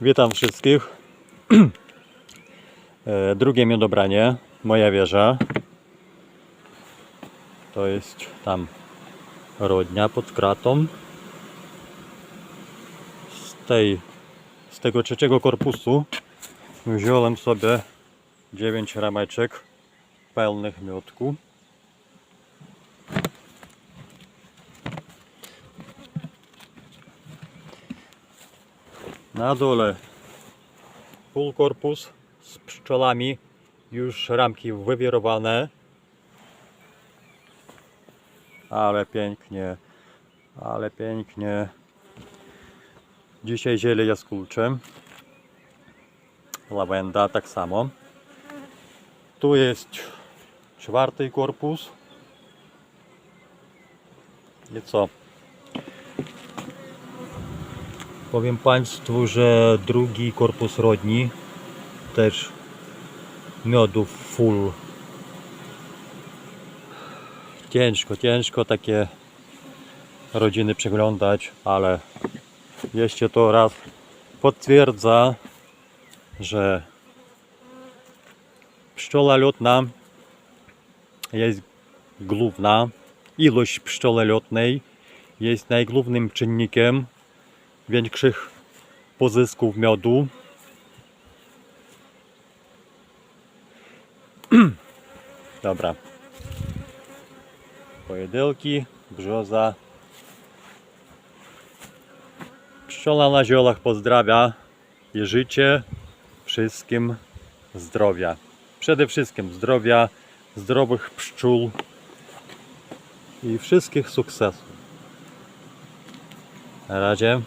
Witam wszystkich. E, Drugie miodobranie, moja wieża. To jest tam rodnia pod kratą. Z, tej, z tego trzeciego korpusu wziąłem sobie 9 rameczek pełnych miodku. Na dole półkorpus z pszczołami, już ramki wywirowane. Ale pięknie, ale pięknie. Dzisiaj ziele jaskółcze. Lawenda tak samo. Tu jest czwarty korpus. I co? Powiem Państwu, że drugi korpus rodni też miodów full. Ciężko, ciężko takie rodziny przeglądać, ale jeszcze to raz potwierdza, że pszczoła lotna jest główna. Ilość pszczoły lotnej jest najgłównym czynnikiem większych pozysków miodu. Dobra. Pojedyłki, brzoza. Pszczola na ziołach pozdrawia i życzę wszystkim zdrowia. Przede wszystkim zdrowia, zdrowych pszczół i wszystkich sukcesów. Na razie.